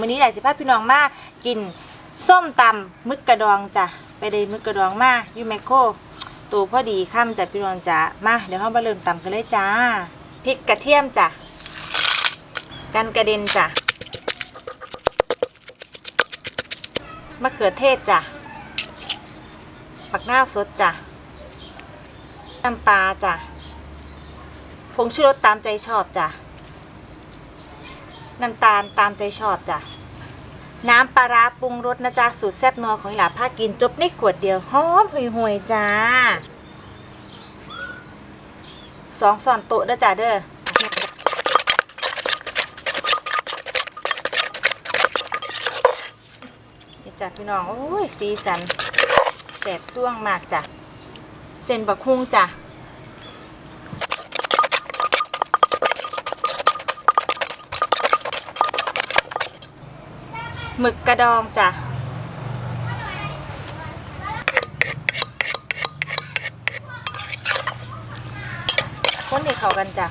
มื้อนี้ได้สิพาพี่น้องมากินส้มตำมึกกระดองจ้ะไปได้มึกกระดองมาอยู่แมคโครตัวพอดีค่ำจ้ะพี่น้องจ้ะมาเดี๋ยวเรามาเริ่มตำกันเลยจ้าพริกกระเทียมจ้ะกันกระเด็นจ้ะมะเขือเทศจ้ะปักหน้าสดจ้ะน้ำปลาจ้ะผงชูรสตามใจชอบจ้ะ น้ำตาลตามใจชอบจ้ะน้ำปลาร้าปรุงรสนะจ๊ะสูตรแซ่บนัวของหลาผ้ากินจบในขวดเดียวหอมห่วยๆจ้าสองส่อนโต๊ะนะจ๊ะเด้อนี่จ้ะพี่น้อง โอ้ย สีสันแสบซ่วงมากจ้ะ เส้นบักฮุ่งจ้ะ หมึกกระดองจ้ะคนให้เข้ากันจ้ะ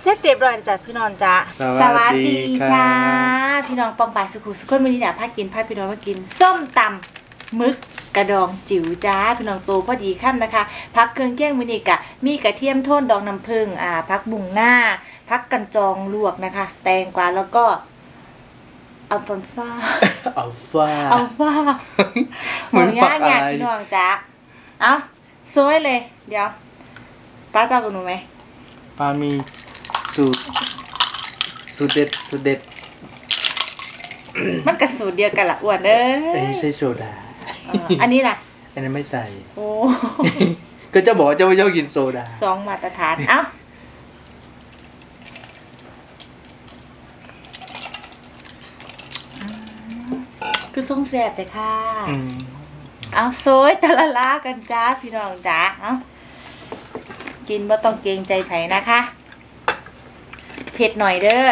เสร็จเรียบร้อยแล้วจ้ะพี่น้องจ้ะสวัสดีครับจ้า พี่น้องปองปายสุขุสุขคนวันนี้อยากพากินพาพี่น้องมากิน ส้มตำมึกกระดองจิ๋วจ้าพี่น้องโตพอดีค่ำนะคะพักเครื่องเคียงมินิกะ มีกระเทียมโทนดองน้ำผึ้งอ่าพักบุงหน้า พักกันจองลวกนะคะ แตงกวาแล้วก็อัลฟอนซ่าอัลฟาเอาว่าเหมือนย่าฝักอยากอะไรพี่น้องจ้าเอาซวยเลย เดี๋ยวป้าเจ้ากับหนูไหมปามีสูตรสูตรเด็ดสูตรเด็ด มันกระสูตรเดียวกันละอ้วนเอ้แต่ยไม่ใช่โซดาเอออันนี้ล่ะ อันนั้นไม่ใส่ โอ้ ก็จะบอกว่าเจ้าไม่ชอบกินโซดา สองมาตรฐาน เอ้า คือทรงแสบแต่ค่ะ อืมเอาโซยตะละลากันจ้า พี่น้องจ้า เอากินบ่ต้องเกรงใจไผนะคะ เผ็ดหน่อยเด้อ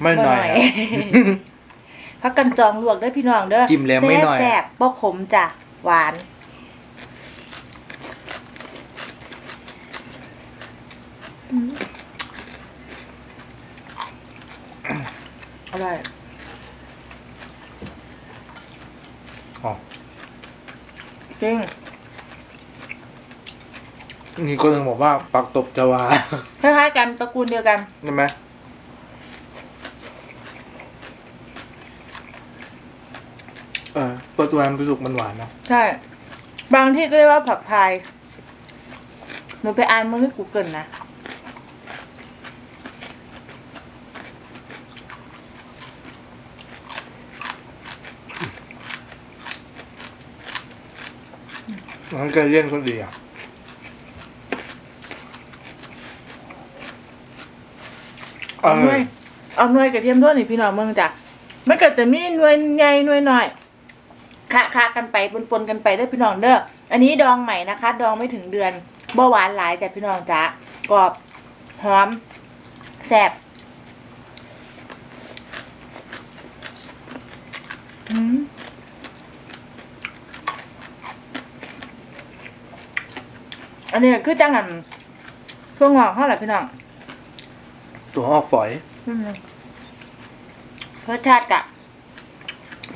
ไม่หน่อยบ่อะ พักกันจองลวกเด้อพี่น้องเด้อจิ้มแล้วไม่หน่อย แซ่บๆบ่ขมจ้ะหวาน อร่อย อ๋อจริง มีคนหนึ่งบอกว่าปักตบจะวา คล้ายๆกันตระกูลเดียวกัน ใช่ไหมเออ ตัวตันสึกมันหวานนะใช่ บางที่ก็เรียกว่าผักพายหนูไปอ่านมาที่ Google นะ มันก็เลี่ยนคนดีอะเอเอาหน่อวยเอาหน่วยกระเทียมด้วยนี่พี่น้องเมืองจ้ะมันก็จะมีหน่วยใหญ่หน่วยน้อย คะคะกันไปปนๆกันไปเด้อพี่น้องเด้ออันนี้ดองใหม่นะคะ ดองไม่ถึงเดือนบ่หวานหลายจ้ะพี่น้องจ้ะกรอบหอมแซ่บอืมอันนี้คือจังหันเพื่องอกเท่าไหร่พี่น้องตัวออกฝอยอืมรสชาติกะ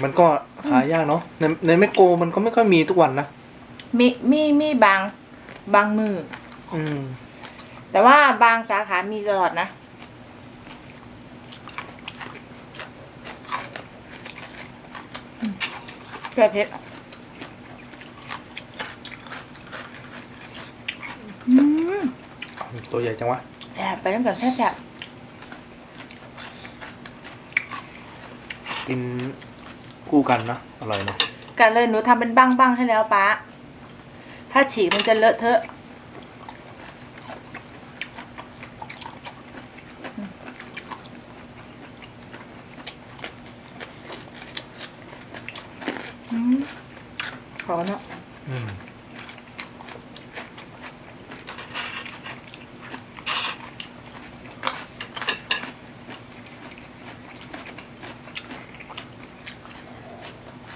มันก็ หายากเนาะในในแมคโกมันก็ไม่ค่อยมีทุกวันนะมีมีมีบางบางมือ อืม แต่ว่าบางสาขามีตลอดนะ เกลือเผ็ดอืมตัวใหญ่จังวะแซ่บไปตั้งแต่แซ่บแซ่บกิน คู่กันนะอร่อยนะกันเลยหนูทำเป็นบ้างบ้างๆให้แล้วป้าถ้าฉีกมันจะเลอะเทอะ อืมขอเนาะ อืม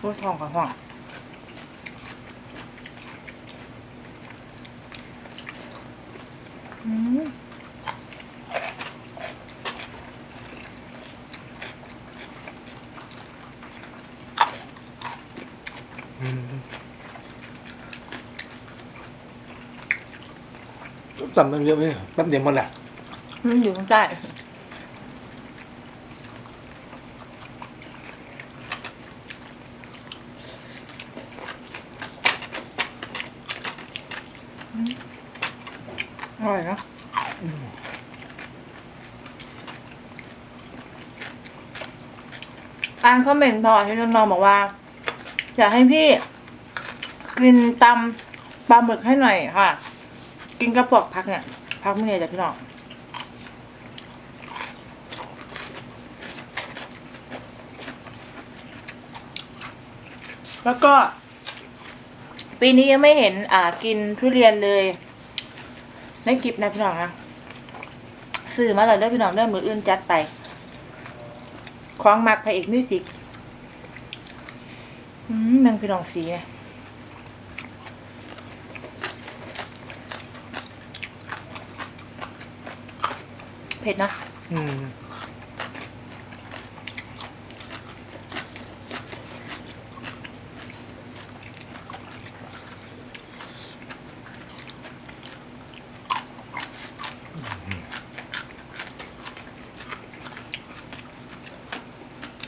พูดทองกับห้องอืมอืมจำได้เยอะไหมแป๊บเดียวหมดแหละมันอยู่ข้างใต้ อร่อยเนะอ่านคอมเมนต์พอที่น้องๆบอกว่า อยากให้พี่กินตำปลาหมึกให้หน่อยค่ะ กินกระปอกพักเนี่ยพักไม่เนี่ยจ้ะพี่น้องแล้วก็ ปีนี้ยังไม่เห็นอ่ากินทุเรียนเลย ในคลิปนะพี่น้องนะซื้อมาแล้วเด้อพี่น้องเด้อมืออื่นจัดไปคล้องมักพระเอกมิวสิกนังพี่น้องสีไงเผ็ดนะ อืม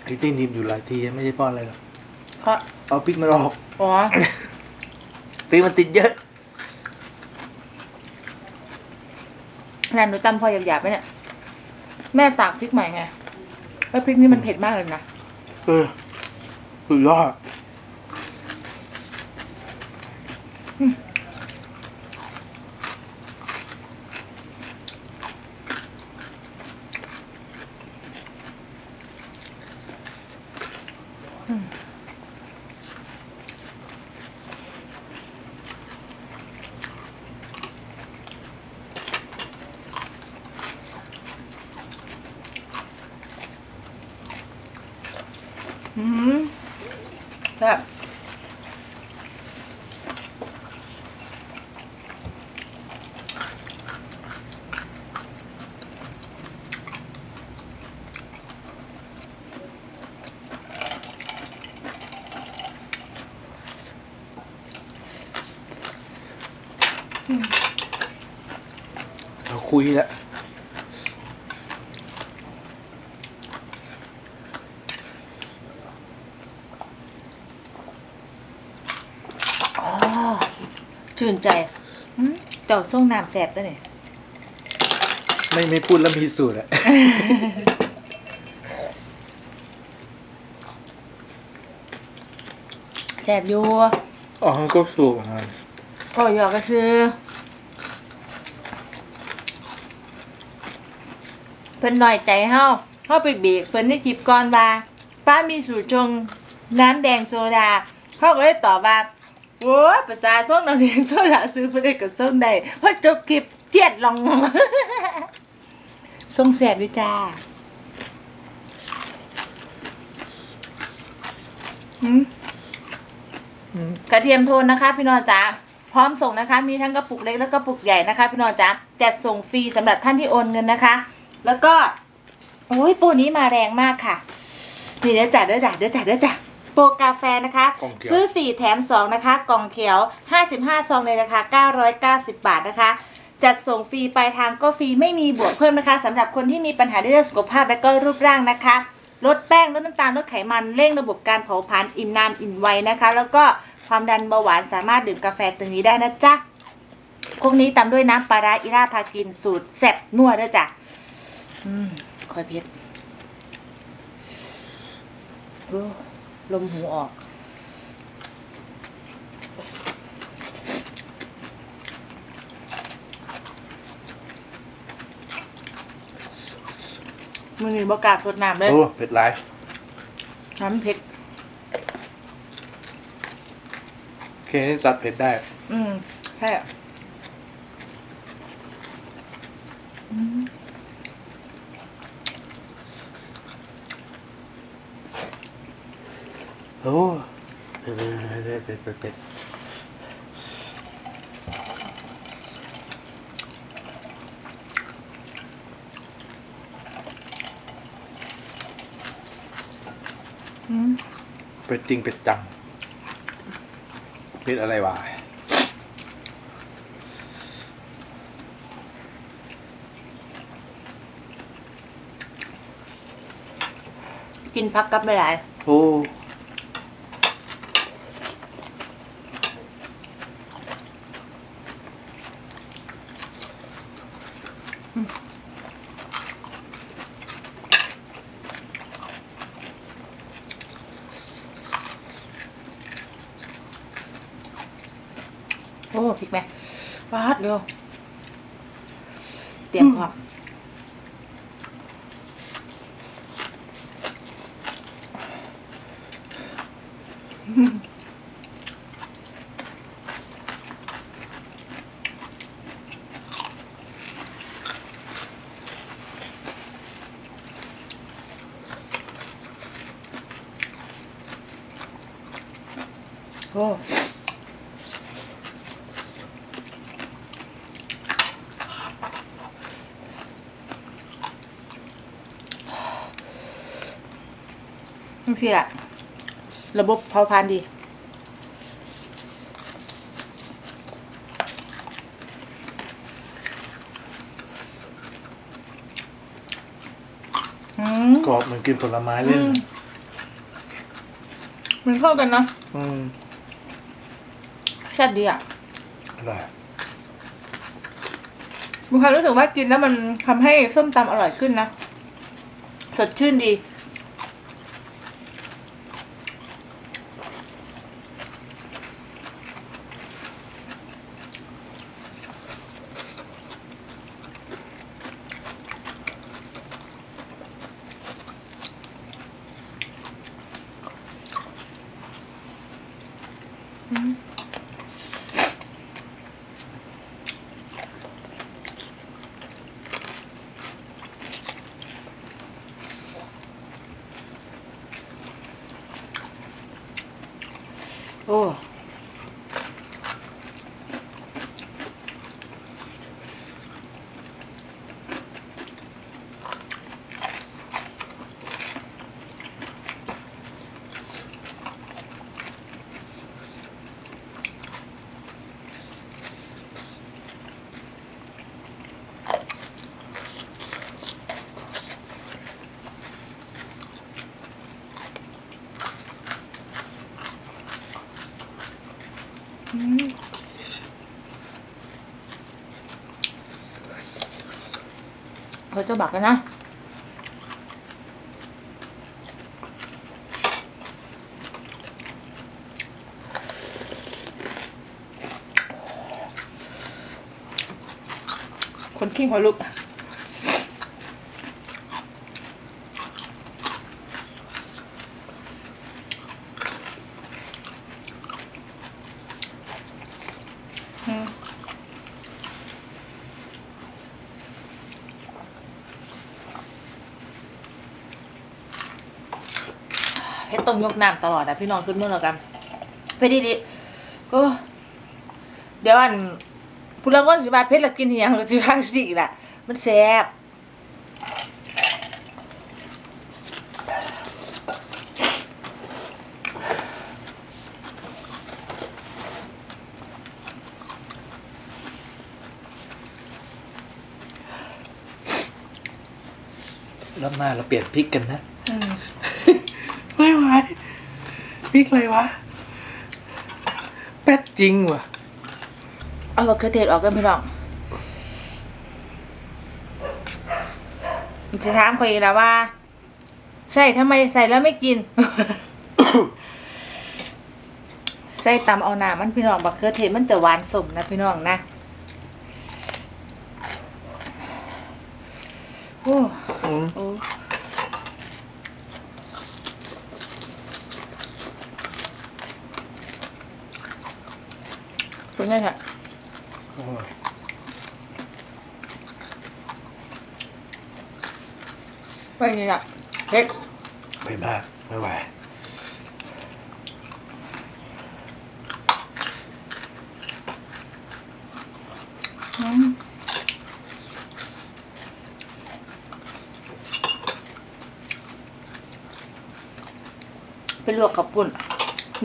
ไอ้ที่นิบอยู่หลายทีไม่ใช่เป้อนอะไรหรอกเพราะเอาพริกมาออกอ๋อพริกมันติดเยอะนั่นหนูตำพอหยาบๆไปเนี่ย แม่ตากพริกใหม่ไงแล้วพริกนี่มันเผ็ดมากเลยนะ เออสุดยอด คุยแล้วอ๋อชื่นใจอืมเจ้าส่งน้ำแสบตัวเนี่ยไม่ไม่พูดแล้วมีสูตรอะแสบอยู่อ๋อก็สูตรของมันก็หยอกก็คือ เพิ่นหน่อยใจเฮาเฮาไปเบรกเพิ่นในคลิปก่อนว่าป้ามีสูตรชงน้ำแดงโซดาเขาก็เลยตอบว่าโอ้ภาษาส่งน้ำแดงโซดาซื้อเพิ่นได้ก็ส่งได้เพราะจบคลิปเทียดลองส่งแสบด้วยจ้าือืมกระเทียมโทนนะคะ พี่นองจ๋าพร้อมส่งนะคะ มีทั้งกระปุกเล็กและกระปุกใหญ่นะคะ พี่นองจ๋าจัดส่งฟรีสำหรับท่านที่โอนเงินนะคะ แล้วก็โอ้ยโปรนี้มาแรงมากค่ะ นี่เดี๋ยวจัดเดี๋ยวจัดเดี๋ยวจัดเดี๋ยวจัดโปรกาแฟนะคะ กล่องเขียว ซื้อ 4 แถม 2 นะคะ กล่องเขียว 55 ซองในราคา990 บาทนะคะ จัดส่งฟรีปลายทางก็ฟรีไม่มีบวกเพิ่มนะคะสำหรับคนที่มีปัญหาในเรื่องสุขภาพและก็รูปร่างนะคะ ลดแป้งลดน้ำตาลลดไขมันเร่งระบบการเผาผลาญอิ่มนานอิ่มไวนะคะ แล้วก็ความดันเบาหวานสามารถดื่มกาแฟตัวนี้ได้นะจ๊ะพวกนี้ตามด้วยน้ำปลาร้าอิราพากินสูตรแซ่บนัวด้วยจ้ะ อืมค่อยเพชรโอ้ลมหูออก มือนี้บกล้าสดน้ำเลยโอ้เผ็ดหลายน้ำเผ็ด โอเคนี่จัดเผ็ดได้ อืมใช่ โอ้เป็ดเป็ดเป็ดเป็ดอืมเป็ดจริงเป็ดจังเป็ดอะไรวะกินพักกับไม่หลายโอ้ โอ้พริกไหมปาดเร็วเตรียมพร้อม โอ้บางทีอะ ระบบเผาผลาญดี อืมกรอบเหมือนกินผลไม้เล่นอืมมันเข้ากันเนาะอืมแซ่บดีอะอร่อยมีความรู้สึกว่ากินแล้วมันทำให้ส้มตำอร่อยขึ้นนะ สดชื่นดี โอ้ เขา จะบักกันนะ คนขี้หัวลุก เพชรต้องยกน้ำตลอดนะพี่น้องขึ้นเมื่อแล้วกันเพชรดีๆโอ้เดี๋ยวอันพูดแล้วก็สิบาเพชรละกินอหย่างสิบาสิอีกละมันแซ่บรอบหน้าเราเปลี่ยนพริกกันนะ อืม ไม่ไหวพ ริกอะไรวะแป๊ดจริงว่ะ เอามะเขือเทศออกกันพี่น้องจะถามคนอีกแล้วว่า ใส่ทำไมใส่แล้วไม่กิน ใส่ตำเอาหนามันพี่น้องบักเขือเทศมันจะหวานสมนะพี่น้องนะโอ้ คุณแม่ค่ะไปไงอะเฮ็ดเผ็ดมากไม่ไหวอืมไปลวกกับปุ่น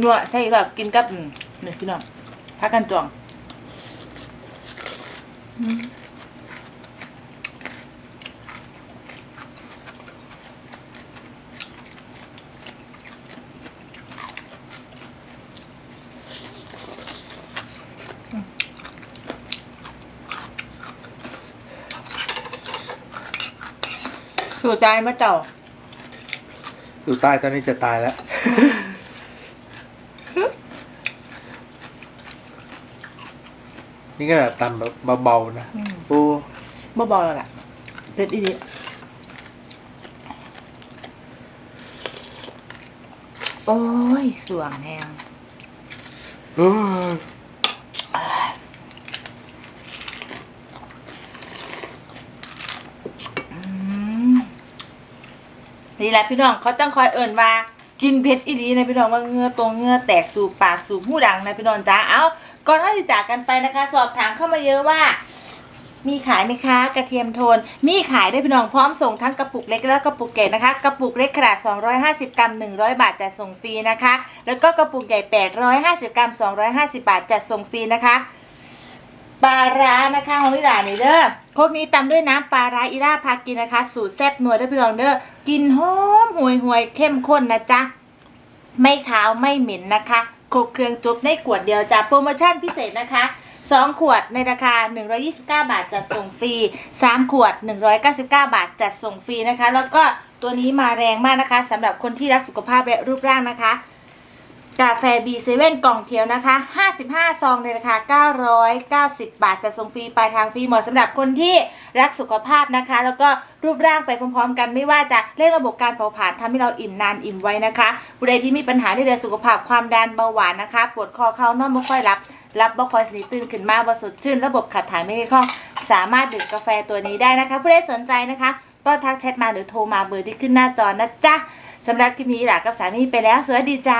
นัวใส่แบบกินกับนี่พี่น้อง พักกันจองอืมสู่ใจมาเจ้า อยู่ใต้ตอนนี้จะตายแล้ว นี่ก็แบบตำแบบเบาๆนะอืมโอ้บ่บอกแล้วล่ะเผ็ดอีดีโอ้ยสวงแหงเอ้ยอืมนี่แหละพี่น้องเขาจังคอยเอิ่นว่ากินเผ็ดอีดีนะพี่น้องว่าเหงือตัวเหงือแตกสู่ปากสู่หูดังนะพี่น้องจ้าเอา ก่อนที่จะจากกันไปนะคะ สอบถามเข้ามาเยอะว่า มีขายไหมคะ กระเทียมโทน มีขายได้พี่น้องพร้อมส่งทั้งกระปุกเล็กและกระปุกใหญ่นะคะ กระปุกเล็กขนาด 250 กรัม 100 บาทจัดส่งฟรีนะคะ แล้วก็กระปุกใหญ่ 850 กรัม 250 บาทจัดส่งฟรีนะคะปลาร้านะคะของพี่หลานนี่เด้อพวกนี้ตำด้วยน้ำปลาร้าอีราพากินนะคะ สูตรแซ่บนัวด้วยพี่น้องเด้อกินหอมห่วยห่วยเข้มข้นนะจ๊ะ ไม่ขาวไม่เหม็นนะคะ ครบเครื่องจบในขวดเดียวจ้ะโปรโมชั่นพิเศษนะคะ2 ขวดในราคา 129 บาท จัดส่งฟรี 3 ขวด 199 บาท จัดส่งฟรีนะคะ แล้วก็ตัวนี้มาแรงมากนะคะสำหรับคนที่รักสุขภาพและรูปร่างนะคะ กาแฟ B7 กล่องเทียวนะคะ 55 ซองในราคา 990 บาท จะส่งฟรีปลายทางฟรีเหมาะสำหรับคนที่รักสุขภาพนะคะ แล้วก็รูปร่างไปพร้อมๆ กันไม่ว่าจะเร่งระบบการเผาผลาญทำให้เราอิ่มนานอิ่มไว้นะคะผู้ใดที่มีปัญหาในเรื่องสุขภาพความดันเบาหวานนะคะ ปวดคอเข้านอนไม่ค่อยรับ รับบ่ค่อยสนิทตื่นขึ้นมาบ่สดชื่น ระบบขับถ่ายไม่ค่อยคล่อง สามารถดื่มกาแฟตัวนี้ได้นะคะ ผู้ใดสนใจนะคะก็ทักแชทมาหรือโทรมาเบอร์ที่ขึ้นหน้าจอนะจ๊ะสำหรับคลิปนี้หลากับสามีไปแล้วสวัสดีจ้า